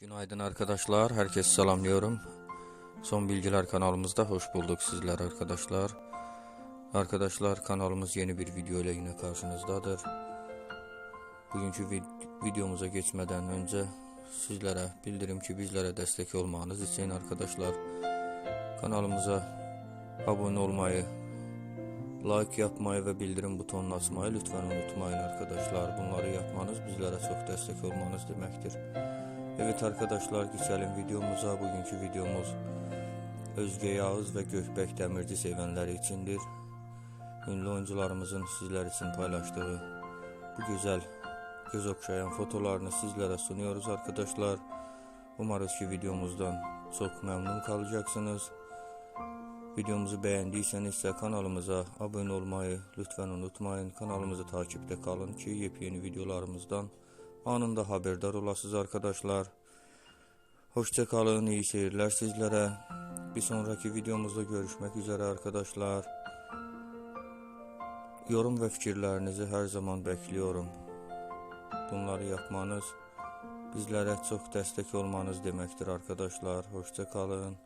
Günaydın arkadaşlar. Herkese selamlıyorum. Son Bilgiler kanalımızda hoş bulduk sizler arkadaşlar. Arkadaşlar kanalımız yeni bir video ile yine karşınızdadır. Bugünkü vid- videomuza geçmeden önce sizlere bildirim ki bizlere destek olmanız için arkadaşlar kanalımıza abone olmayı, like yapmayı ve bildirim butonunu açmayı lütfen unutmayın arkadaşlar. Bunları yapmanız bizlere çok destek olmanız demektir. Evet arkadaşlar geçelim videomuza. Bugünkü videomuz Özge Yağız ve Gökbek Demirci sevenler içindir. Ünlü oyuncularımızın sizler için paylaştığı bu güzel göz okşayan fotolarını sizlere sunuyoruz arkadaşlar. Umarız ki videomuzdan çok memnun kalacaksınız. Videomuzu beğendiyseniz ise kanalımıza abone olmayı lütfen unutmayın. Kanalımızı takipte kalın ki yepyeni videolarımızdan anında haberdar olasınız arkadaşlar. Hoşça kalın, iyi seyirler sizlere. Bir sonraki videomuzda görüşmek üzere arkadaşlar. Yorum ve fikirlerinizi her zaman bekliyorum. Bunları yapmanız bizlere çok destek olmanız demektir arkadaşlar. Hoşça kalın.